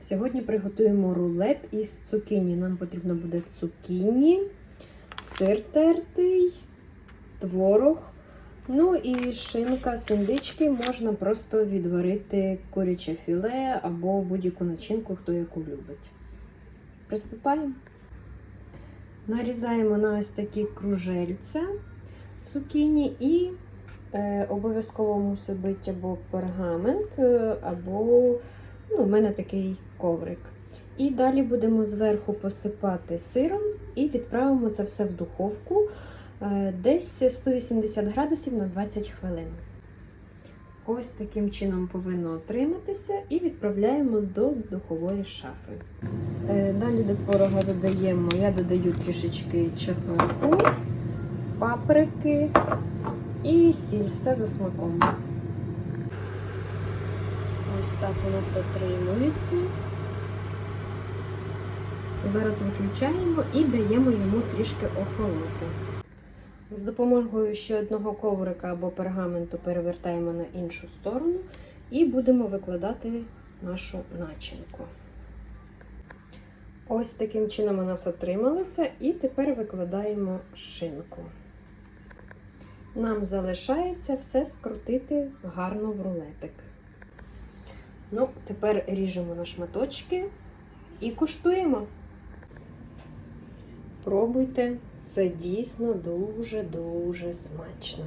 Сьогодні приготуємо рулет із цукіні. Нам потрібно буде цукіні, сир тертий, творог. Ну і шинка з індички можна просто відварити куряче філе або будь-яку начинку, хто яку любить. Приступаємо. Нарізаємо на ось такі кружельця цукіні і е, обов'язково мусить бути або пергамент, е, або ну, у мене такий коврик. І далі будемо зверху посипати сиром і відправимо це все в духовку е, десь 180 градусів на 20 хвилин. Ось таким чином повинно отриматися і відправляємо до духової шафи. Е, Далі до творога додаємо, я додаю трішечки чесноку, паприки і сіль, все за смаком. Ось так у нас отримується. Зараз виключаємо і даємо йому трішки охолоти. З допомогою ще одного коврика або пергаменту перевертаємо на іншу сторону і будемо викладати нашу начинку. Ось таким чином у нас отрималося, і тепер викладаємо шинку. Нам залишається все скрутити гарно в рулетик. Ну, тепер ріжемо на шматочки і куштуємо. Пробуйте, це дійсно дуже-дуже смачно.